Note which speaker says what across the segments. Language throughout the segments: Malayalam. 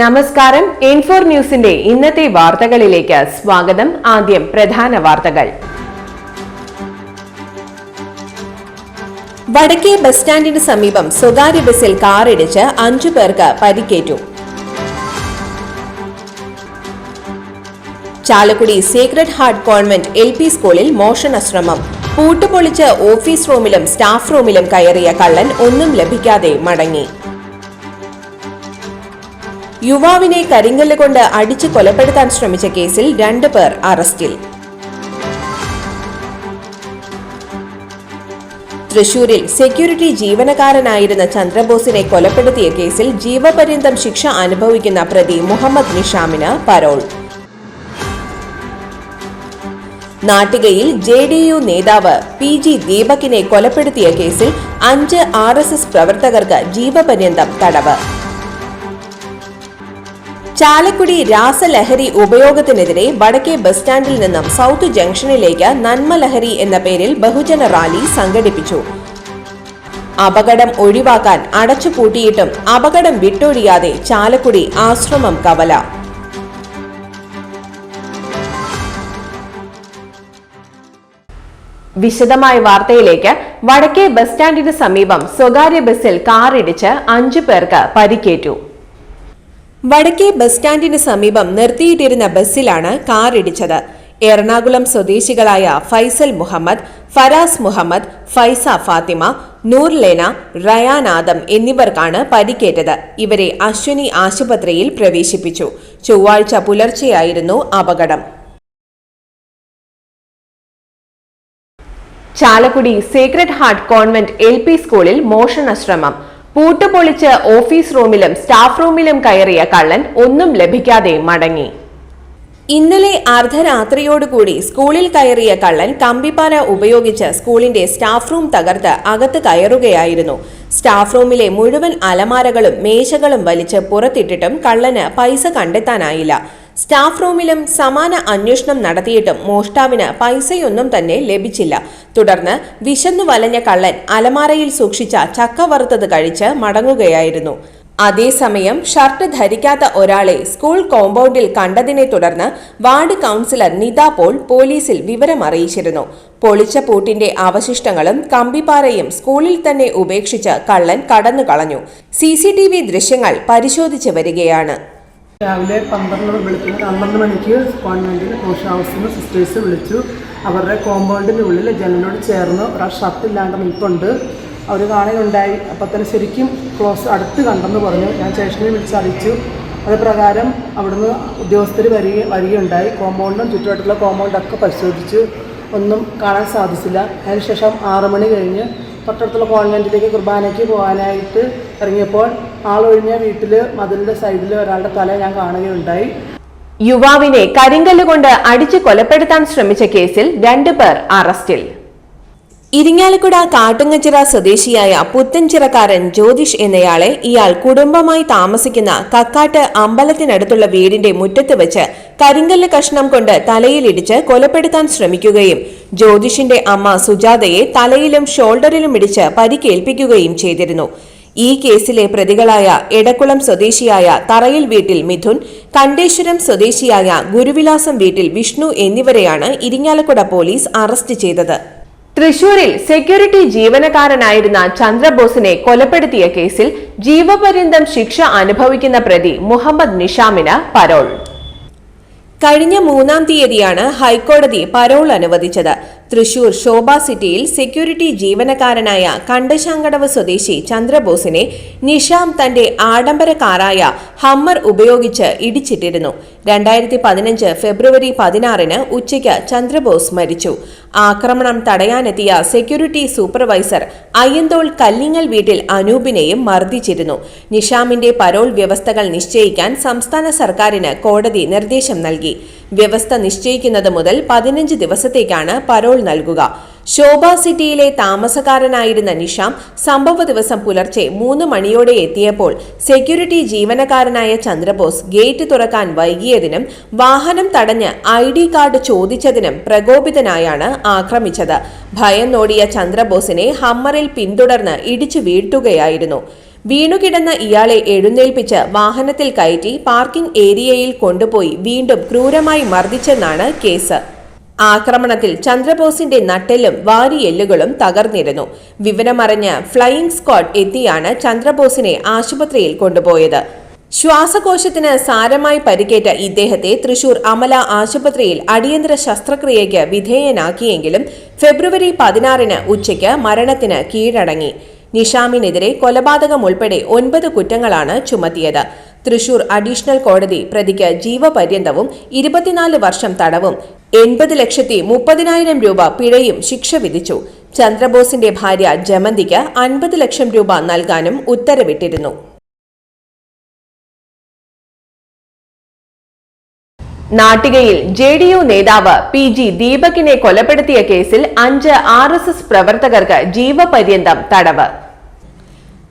Speaker 1: നമസ്കാരം. ഇൻഫോർ ന്യൂസിന്റെ ഇന്നത്തെ വാർത്തകളിലേക്ക് സ്വാഗതം. ആദ്യം പ്രധാന വാർത്തകൾ. വടക്കേ ബസ് സ്റ്റാൻഡിന് സമീപം സ്വകാര്യ ബസിൽ കാറിടിച്ച് അഞ്ചു പേർക്ക് പരിക്കേറ്റു. Chalakudy secret heart convent L P സ്കൂളിൽ മോഷണ ശ്രമം. പൂട്ടുപൊളിച്ച് ഓഫീസ് റൂമിലും സ്റ്റാഫ് റൂമിലും കയറിയ കള്ളൻ ഒന്നും ലഭിക്കാതെ മടങ്ങി. യുവാവിനെ കരിങ്കല്ല് കൊണ്ട് അടിച്ചു കൊലപ്പെടുത്താൻ ശ്രമിച്ച കേസിൽ രണ്ട് പേർ അറസ്റ്റിൽ. തൃശൂരിൽ സെക്യൂരിറ്റി ജീവനക്കാരനായിരുന്ന ചന്ദ്രബോസിനെ കൊലപ്പെടുത്തിയ കേസിൽ ജീവപര്യന്തം ശിക്ഷ അനുഭവിക്കുന്ന പ്രതി മുഹമ്മദ് നിഷാമിന് പരോൾ. നാട്ടികയിൽ ജെ ഡി യു നേതാവ് പി ജി ദീപകിനെ കൊലപ്പെടുത്തിയ കേസിൽ അഞ്ച് ആർ എസ് എസ് പ്രവർത്തകർക്ക് ജീവപര്യന്തം തടവ്. ചാലക്കുടി രാസലഹരി ഉപയോഗത്തിനെതിരെ വടക്കേ ബസ് സ്റ്റാൻഡിൽ നിന്നും സൗത്ത് ജംഗ്ഷനിലേക്ക് നന്മലഹരി എന്ന പേരിൽ ബഹുജന റാലി സംഘടിപ്പിച്ചു. അപകടം ഒഴിവാക്കാൻ അടച്ചുപൂട്ടിയിട്ടും അപകടം വിട്ടൊഴിയാതെ ചാലക്കുടി ആശ്രമം കവല. വിശദമായ വാർത്തയിലേക്ക് വടക്കേ ബസ് സ്റ്റാൻഡിന് സമീപം സ്വകാര്യ ബസ്സിൽ കാറിടിച്ച് അഞ്ചു പേർക്ക് പരിക്കേറ്റു. വടക്കേ ബസ് സ്റ്റാൻഡിന് സമീപം നിർത്തിയിട്ടിരുന്ന ബസ്സിലാണ് കാറിടിച്ചത് എറണാകുളം സ്വദേശികളായ ഫൈസൽ മുഹമ്മദ് ഫരാസ് മുഹമ്മദ് ഫൈസ ഫാത്തിമ നൂർലേന റയാൻ ആദം എന്നിവർക്കാണ് പരിക്കേറ്റത്. ഇവരെ അശ്വിനി ആശുപത്രിയിൽ പ്രവേശിപ്പിച്ചു. ചൊവ്വാഴ്ച പുലർച്ചെയായിരുന്നു അപകടം. Chalakudy secret heart convent L P സ്കൂളിൽ മോഷണ ശ്രമം. പൂട്ടുപൊളിച്ച് ഓഫീസ് റൂമിലും സ്റ്റാഫ് റൂമിലും കയറിയ കള്ളൻ ഒന്നും ലഭിക്കാതെ മടങ്ങി. ഇന്നലെ അർദ്ധരാത്രിയോടുകൂടി സ്കൂളിൽ കയറിയ കള്ളൻ കമ്പിപ്പാല ഉപയോഗിച്ച് സ്കൂളിന്റെ സ്റ്റാഫ് റൂം തകർത്ത് അകത്ത് കയറുകയായിരുന്നു. സ്റ്റാഫ് റൂമിലെ മുഴുവൻ അലമാരകളും മേശകളും വലിച്ച് പുറത്തിട്ടിട്ടും കള്ളന് പൈസ കണ്ടെത്താനായില്ല. സ്റ്റാഫ് റൂമിലും സമാന അന്വേഷണം നടത്തിയിട്ടും മോഷ്ടാവിന് പൈസയൊന്നും തന്നെ ലഭിച്ചില്ല. തുടർന്ന് വിശന്നു വലഞ്ഞ കള്ളൻ അലമാരയിൽ സൂക്ഷിച്ച ചക്ക വറുത്തത് കഴിച്ച് മടങ്ങുകയായിരുന്നു. അതേസമയം ഷർട്ട് ധരിക്കാത്ത ഒരാളെ സ്കൂൾ കോമ്പൗണ്ടിൽ കണ്ടതിനെ തുടർന്ന് വാർഡ് കൗൺസിലർ നിത പോൾ പോലീസിൽ വിവരമറിയിച്ചിരുന്നു പൊളിച്ച പൂട്ടിന്റെ അവശിഷ്ടങ്ങളും കമ്പിപ്പാറയും സ്കൂളിൽ തന്നെ ഉപേക്ഷിച്ച് കള്ളൻ കടന്നു കളഞ്ഞു സി ദൃശ്യങ്ങൾ പരിശോധിച്ചു വരികയാണ്.
Speaker 2: രാവിലെ പന്ത്രണ്ട് വെളുപ്പിന് പന്ത്രണ്ട് മണിക്ക് കോൺവെന്റിൽ മോഷൻ ഹൗസിൽ നിന്ന് സിസ്റ്റേഴ്സ് വിളിച്ചു. അവരുടെ കോമ്പൗണ്ടിന്റെ ഉള്ളിൽ ജനലിനോട് ചേർന്ന് ഒരാൾ ഷർട്ട് ഇല്ലാണ്ട് നിൽപ്പുണ്ട്. അവർ കാണലുണ്ടായി അപ്പോൾ തന്നെ ശരിക്കും ക്ലോസ് അടുത്ത് കണ്ടെന്ന് പറഞ്ഞു. ഞാൻ സ്റ്റേഷനിൽ വിളിച്ച് അറിയിച്ചു. അത് പ്രകാരം അവിടുന്ന് ഉദ്യോഗസ്ഥർ വരിക വരികയുണ്ടായി. കോമ്പൗണ്ടും ചുറ്റുവട്ടത്തുള്ള കോമ്പൗണ്ടൊക്കെ പരിശോധിച്ച്. ഒന്നും കാണാൻ സാധിച്ചില്ല. അതിനുശേഷം ആറ് മണി കഴിഞ്ഞ് തൊട്ടടുത്തുള്ള കോൺവെന്റിലേക്ക് കുർബാനയ്ക്ക് പോകാനായിട്ട് ഇറങ്ങിയപ്പോൾ ആളൊഴിഞ്ഞ വീട്ടിൽ മതിലിന്റെ സൈഡിൽ ഒരാളുടെ തല ഞാൻ കാണുകയുണ്ടായി.
Speaker 1: യുവാവിനെ കരിങ്കല്ലുകൊണ്ട് അടിച്ചു കൊലപ്പെടുത്താൻ ശ്രമിച്ച കേസിൽ രണ്ടുപേർ അറസ്റ്റിൽ. ഇരിങ്ങാലക്കുട കാട്ടുങ്ങച്ചിറ സ്വദേശിയായ പുത്തൻചിറക്കാരൻ ജ്യോതിഷ് എന്നയാളെ ഇയാൾ കുടുംബമായി താമസിക്കുന്ന കക്കാട്ട് അമ്പലത്തിനടുത്തുള്ള വീടിന്റെ മുറ്റത്ത് വെച്ച് കരിങ്കല്ല് കഷ്ണം കൊണ്ട് തലയിലിടിച്ച് കൊലപ്പെടുത്താൻ ശ്രമിക്കുകയും ജ്യോതിഷിന്റെ അമ്മ സുജാതയെ തലയിലും ഷോൾഡറിലും ഇടിച്ച് പരിക്കേൽപ്പിക്കുകയും ചെയ്തിരുന്നു. ഈ കേസിലെ പ്രതികളായ എടക്കുളം സ്വദേശിയായ തറയിൽ വീട്ടിൽ മിഥുൻ കണ്ടേശ്വരം സ്വദേശിയായ ഗുരുവിലാസം വീട്ടിൽ വിഷ്ണു എന്നിവരെയാണ് ഇരിങ്ങാലക്കുട പോലീസ് അറസ്റ്റ് ചെയ്തത്. തൃശൂരിൽ സെക്യൂരിറ്റി ജീവനക്കാരനായിരുന്ന ചന്ദ്രബോസിനെ കൊലപ്പെടുത്തിയ കേസിൽ ജീവപര്യന്തം ശിക്ഷ അനുഭവിക്കുന്ന പ്രതി മുഹമ്മദ് നിഷാമിന് പരോൾ. കഴിഞ്ഞ മൂന്നാം തീയതിയാണ് ഹൈക്കോടതി പരോൾ അനുവദിച്ചത്. തൃശൂർ ശോഭ സിറ്റിയിൽ സെക്യൂരിറ്റി ജീവനക്കാരനായ കണ്ടശാങ്കടവ് സ്വദേശി ചന്ദ്രബോസിനെ നിഷാം തന്റെ ആഡംബര കാറായ ഹമ്മർ ഉപയോഗിച്ച് ഇടിച്ചിട്ടിരുന്നു. രണ്ടായിരത്തി പതിനഞ്ച് ഫെബ്രുവരി പതിനാറിന് ഉച്ചയ്ക്ക് ചന്ദ്രബോസ് മരിച്ചു. ആക്രമണം തടയാനെത്തിയ സെക്യൂരിറ്റി സൂപ്പർവൈസർ അയ്യന്തോൾ കല്ലിങ്ങൽ വീട്ടിൽ അനൂപിനെയും മർദ്ദിച്ചിരുന്നു. നിഷാമിന്റെ പരോൾ വ്യവസ്ഥകൾ നിശ്ചയിക്കാൻ സംസ്ഥാന സർക്കാരിന് കോടതി നിർദ്ദേശം നൽകി. വ്യവസ്ഥ നിശ്ചയിക്കുന്നത് മുതൽ പതിനഞ്ച് ദിവസത്തേക്കാണ് പരോൾ നൽകുക. ശോഭ സിറ്റിയിലെ താമസക്കാരനായിരുന്ന നിഷാം സംഭവ ദിവസം പുലർച്ചെ മൂന്ന് മണിയോടെ എത്തിയപ്പോൾ സെക്യൂരിറ്റി ജീവനക്കാരനായ ചന്ദ്രബോസ് ഗേറ്റ് തുറക്കാൻ വൈകിയതിനും വാഹനം തടഞ്ഞ് ഐ ഡി കാർഡ് ചോദിച്ചതിനും പ്രകോപിതനായാണ് ആക്രമിച്ചത്. ഭയം നോടിയ ചന്ദ്രബോസിനെ ഹമ്മറിൽ പിന്തുടർന്ന് ഇടിച്ചു വീഴ്ത്തുകയായിരുന്നു. വീണുകിടന്ന ഇയാളെ എഴുന്നേൽപ്പിച്ച് വാഹനത്തിൽ കയറ്റി പാർക്കിംഗ് ഏരിയയിൽ കൊണ്ടുപോയി വീണ്ടും ക്രൂരമായി മർദ്ദിച്ചെന്നാണ് കേസ്. ആക്രമണത്തിൽ ചന്ദ്രബോസിന്റെ നട്ടെല്ലും വാരിയെല്ലുകളും തകർന്നിരുന്നു. വിവരമറിഞ്ഞ് ഫ്ലൈയിംഗ് സ്ക്വാഡ് എത്തിയാണ് ചന്ദ്രബോസിനെ ആശുപത്രിയിൽ കൊണ്ടുപോയത്. ശ്വാസകോശത്തിന് സാരമായി പരിക്കേറ്റ ഇദ്ദേഹത്തെ തൃശൂർ അമല ആശുപത്രിയിൽ അടിയന്തര ശസ്ത്രക്രിയയ്ക്ക് വിധേയനാക്കിയെങ്കിലും ഫെബ്രുവരി പതിനാറിന് ഉച്ചയ്ക്ക് മരണത്തിന് കീഴടങ്ങി. നിഷാമിനെതിരെ കൊലപാതകം ഉൾപ്പെടെ ഒൻപത് കുറ്റങ്ങളാണ് ചുമത്തിയത്. തൃശൂർ അഡീഷണൽ കോടതി പ്രതിക്ക് ജീവപര്യന്തവും ഇരുപത്തിനാല് വർഷം തടവും എൺപത് ലക്ഷത്തി മുപ്പതിനായിരം രൂപ പിഴയും ശിക്ഷ വിധിച്ചു. ചന്ദ്രബോസിന്റെ ഭാര്യ ജമന്തിക്ക് അൻപത് ലക്ഷം രൂപ നൽകാനും ഉത്തരവിട്ടിരുന്നു. നാട്ടികയിൽ ജെ ഡി യു നേതാവ് പി ജി ദീപകിനെ കൊലപ്പെടുത്തിയ കേസിൽ അഞ്ച് ആർ എസ് എസ് പ്രവർത്തകർക്ക് ജീവപര്യന്തം തടവ്.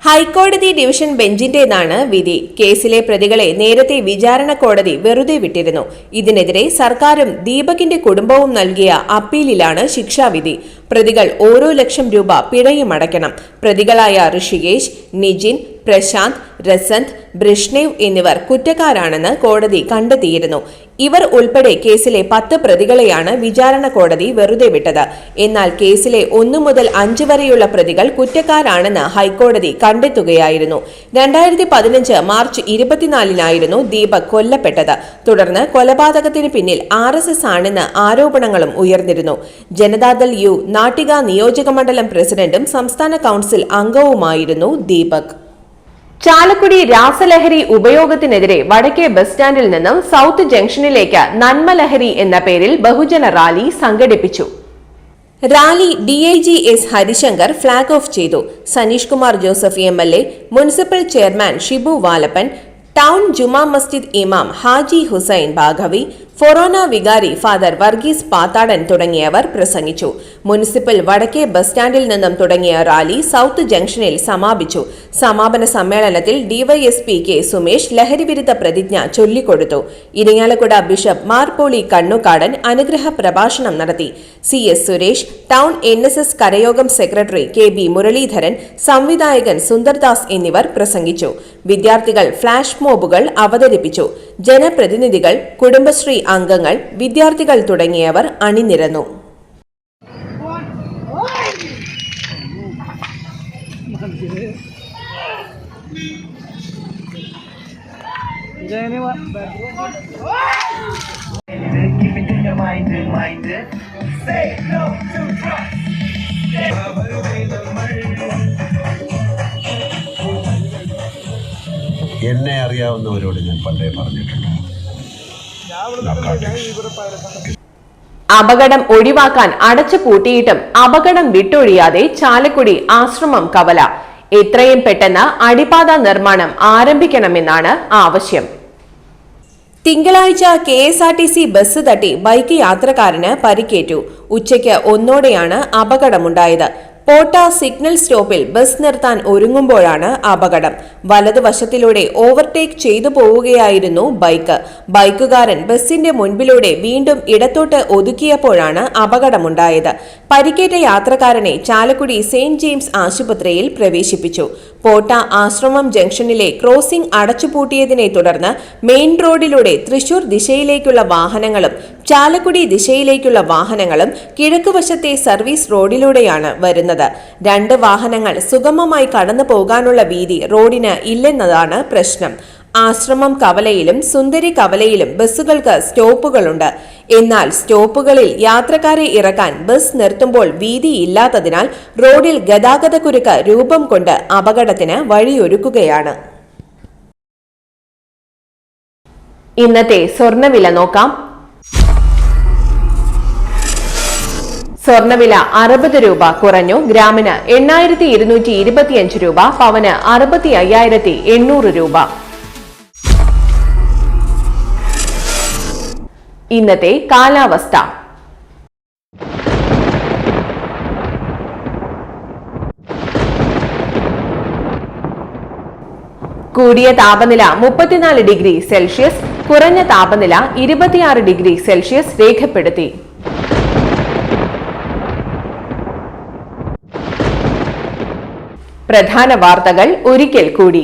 Speaker 1: ഹൈക്കോടതി ഡിവിഷൻ ബെഞ്ചിന്റേതാണ് വിധി. കേസിലെ പ്രതികളെ നേരത്തെ വിചാരണ കോടതി വെറുതെ വിട്ടിരുന്നു. ഇതിനെതിരെ സർക്കാരും ദീപകിന്റെ കുടുംബവും നൽകിയ അപ്പീലിലാണ് ശിക്ഷാവിധി. പ്രതികൾ ഓരോ ലക്ഷം രൂപ പിഴയും അടയ്ക്കണം. പ്രതികളായ ഋഷികേശ് നിജിൻ പ്രശാന്ത് രസന്ത് ബ്രിഷ്നേവ് എന്നിവർ കുറ്റക്കാരാണെന്ന് കോടതി കണ്ടെത്തിയിരുന്നു. ഇവർ ഉൾപ്പെടെ കേസിലെ പത്ത് പ്രതികളെയാണ് വിചാരണ കോടതി വെറുതെ വിട്ടത്. എന്നാൽ കേസിലെ ഒന്നു മുതൽ അഞ്ച് വരെയുള്ള പ്രതികൾ കുറ്റക്കാരാണെന്ന് ഹൈക്കോടതി കണ്ടെത്തുകയായിരുന്നു. രണ്ടായിരത്തി പതിനഞ്ച് മാർച്ച് ഇരുപത്തിനാലിനായിരുന്നു ദീപക് കൊല്ലപ്പെട്ടത്. തുടർന്ന് കൊലപാതകത്തിന് പിന്നിൽ ആർ എസ് എസ് ആണെന്ന് ആരോപണങ്ങളും ഉയർന്നിരുന്നു. ജനതാദൾ യു നാട്ടിക നിയോജകമണ്ഡലം പ്രസിഡന്റും സംസ്ഥാന കൌൺസിൽ അംഗവുമായിരുന്നു ദീപക്. ചാലക്കുടി രാസലഹരി ഉപയോഗത്തിനെതിരെ വടക്കേ ബസ് സ്റ്റാൻഡിൽ നിന്നും സൗത്ത് ജംഗ്ഷനിലേക്ക് നന്മലഹരി എന്ന പേരിൽ ബഹുജന റാലി സംഘടിപ്പിച്ചു. Rally D I G S Harishankar flag off ചെയ്തു. Saneesh Kumar Joseph M L A municipal chairman Shibu Valappan town Juma Masjid ഇമാം ഹാജി ഹുസൈൻ ബാഘവി ഫൊറോന വികാരി ഫാദർ വർഗീസ് പാത്താടൻ തുടങ്ങിയവർ പ്രസംഗിച്ചു. മുനിസിപ്പൽ വടക്കേ ബസ് സ്റ്റാൻഡിൽ നിന്നും തുടങ്ങിയ റാലി സൗത്ത് ജംഗ്ഷനിൽ സമാപിച്ചു. സമാപന സമ്മേളനത്തിൽ ഡിവൈഎസ്പി കെ സുമേഷ് ലഹരിവിരുദ്ധ പ്രതിജ്ഞ ചൊല്ലിക്കൊടുത്തു. ഇരിങ്ങാലക്കുട ബിഷപ്പ് മാർപോളി കണ്ണുകാടൻ അനുഗ്രഹ പ്രഭാഷണം നടത്തി. C S Suresh town N S S കരയോഗം secretary K B Muraleedharan സംവിധായകൻ സുന്ദർദാസ് എന്നിവർ പ്രസംഗിച്ചു. വിദ്യാർത്ഥികൾ ഫ്ളാഷ് മോബുകൾ അവതരിപ്പിച്ചു. ജനപ്രതിനിധികൾ കുടുംബശ്രീ അംഗങ്ങൾ വിദ്യാർത്ഥികൾ തുടങ്ങിയവർ അണിനിരന്നു.
Speaker 3: എന്നെ അറിയാവുന്നവരോട് ഞാൻ പണ്ടേ പറഞ്ഞിട്ടുണ്ട്.
Speaker 1: അപകടം ഒഴിവാക്കാൻ അടച്ചു പൂട്ടിയിട്ടും അപകടം വിട്ടൊഴിയാതെ ചാലക്കുടി ആശ്രമം കവല. എത്രയും പെട്ടെന്ന് അടിപാത നിർമ്മാണം ആരംഭിക്കണമെന്നാണ് ആവശ്യം. തിങ്കളാഴ്ച K S R T C bus തട്ടി ബൈക്ക് യാത്രക്കാരന് പരിക്കേറ്റു. ഉച്ചയ്ക്ക് ഒന്നോടെയാണ് അപകടമുണ്ടായത്. പോട്ട സിഗ്നൽ സ്റ്റോപ്പിൽ ബസ് നിർത്താൻ ഒരുങ്ങുമ്പോഴാണ് അപകടം. വലതുവശത്തിലൂടെ ഓവർടേക്ക് ചെയ്തു പോവുകയായിരുന്നു ബൈക്ക്. ബൈക്കുകാരൻ ബസിന്റെ മുൻപിലൂടെ വീണ്ടും ഇടത്തോട്ട് ഒതുക്കിയപ്പോഴാണ് അപകടമുണ്ടായത്. പരിക്കേറ്റ യാത്രക്കാരനെ ചാലക്കുടി സെയിന്റ് ജെയിംസ് ആശുപത്രിയിൽ പ്രവേശിപ്പിച്ചു. പോട്ട ആശ്രമം ജംഗ്ഷനിലെ ക്രോസിംഗ് അടച്ചുപൂട്ടിയതിനെ തുടർന്ന് മെയിൻ റോഡിലൂടെ തൃശൂർ ദിശയിലേക്കുള്ള വാഹനങ്ങളും ചാലക്കുടി ദിശയിലേക്കുള്ള വാഹനങ്ങളും കിഴക്കുവശത്തെ സർവീസ് റോഡിലൂടെയാണ് വരുന്നത്. രണ്ട് വാഹനങ്ങൾ സുഗമമായി കടന്നു പോകാനുള്ള വീതി റോഡിന് ഇല്ലെന്നതാണ് പ്രശ്നം. ആശ്രമം കവലയിലും സുന്ദരി കവലയിലും ബസ്സുകൾക്ക് സ്റ്റോപ്പുകളുണ്ട്. എന്നാൽ സ്റ്റോപ്പുകളിൽ യാത്രക്കാരെ ഇറക്കാൻ ബസ് നിർത്തുമ്പോൾ വീതിയില്ലാത്തതിനാൽ റോഡിൽ ഗതാഗതക്കുരുക്ക് രൂപം കൊണ്ട് അപകടത്തിന് വഴിയൊരുക്കുകയാണ്. ഇന്നത്തെ സ്വർണവില നോക്കാം. സ്വർണവില അറുപത് രൂപ കുറഞ്ഞു. ഗ്രാമിന് എണ്ണായിരത്തി ഇരുന്നൂറ്റി ഇരുപത്തിയഞ്ച് രൂപ പവന് അറുപത്തി അയ്യായിരത്തി എണ്ണൂറ് രൂപ. ഇന്നത്തെ കാലാവസ്ഥ. കൂടിയ താപനില മുപ്പത്തിനാല് ഡിഗ്രി സെൽഷ്യസ് കുറഞ്ഞ താപനില ഇരുപത്തിയാറ് ഡിഗ്രി സെൽഷ്യസ് രേഖപ്പെടുത്തി. പ്രധാന വാർത്തകൾ ഒരിക്കൽ കൂടി.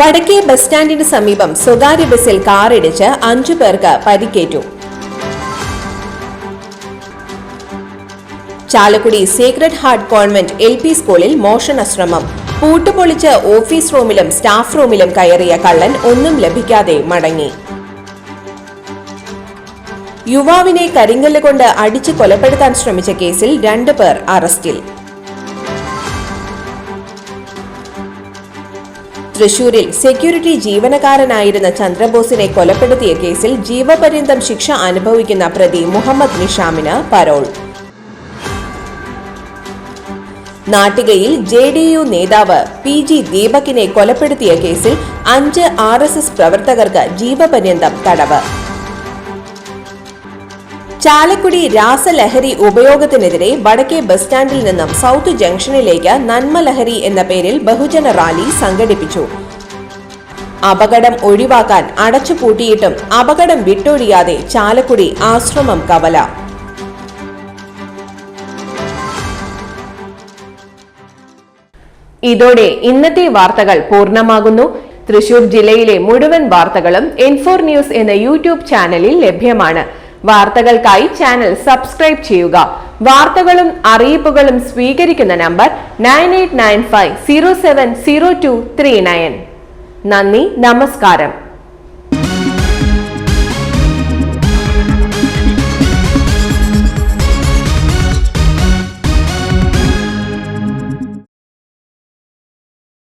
Speaker 1: വടക്കേ ബസ് സ്റ്റാൻഡിന് സമീപം സ്വകാര്യ ബസ്സിൽ കാറിടിച്ച് അഞ്ചു പേർക്ക് പരിക്കേറ്റു. Chalakudy secret heart convent L P സ്കൂളിൽ മോഷണ ശ്രമം. പൂട്ടുപൊളിച്ച് ഓഫീസ് റൂമിലും സ്റ്റാഫ് റൂമിലും കയറിയ കള്ളൻ ഒന്നും ലഭിക്കാതെ മടങ്ങി. യുവാവിനെ കരിങ്കല്ല് കൊണ്ട് അടിച്ചു കൊലപ്പെടുത്താൻ ശ്രമിച്ച കേസിൽ രണ്ടു പേർ അറസ്റ്റിൽ. തൃശൂരിൽ സെക്യൂരിറ്റി ജീവനക്കാരനായിരുന്ന ചന്ദ്രബോസിനെ കൊലപ്പെടുത്തിയ കേസിൽ ജീവപര്യന്തം ശിക്ഷ അനുഭവിക്കുന്ന പ്രതി മുഹമ്മദ് നിഷാമിന് പരോൾ. നാട്ടികയിൽ ജെ ഡി യു നേതാവ് പി ജി ദീപകിനെ കൊലപ്പെടുത്തിയ കേസിൽ അഞ്ച് ആർ എസ് എസ് പ്രവർത്തകർക്ക് ജീവപര്യന്തം തടവ്. ചാലക്കുടി രാസലഹരി ഉപയോഗത്തിനെതിരെ വടക്കേ ബസ് സ്റ്റാൻഡിൽ നിന്നും സൗത്ത് ജംഗ്ഷനിലേക്ക് നന്മലഹരി എന്ന പേരിൽ ബഹുജന റാലി സംഘടിപ്പിച്ചു. അപകടം ഒഴിവാക്കാൻ അടച്ചുപൂട്ടിയിട്ടും അപകടം വിട്ടൊഴിയാതെ ചാലക്കുടി ആശ്രമം കവല. ഇതോടെ ഇന്നത്തെ വാർത്തകൾ പൂർണമാകുന്നു. തൃശൂർ ജില്ലയിലെ മുഴുവൻ വാർത്തകളും എൻഫോർ ന്യൂസ് എന്ന യൂട്യൂബ് ചാനലിൽ ലഭ്യമാണ്. വാർത്തകൾക്കായി ചാനൽ സബ്സ്ക്രൈബ് ചെയ്യുക. വാർത്തകളും അറിയിപ്പുകളും സ്വീകരിക്കുന്ന നമ്പർ നയൻ നന്ദി നമസ്കാരം.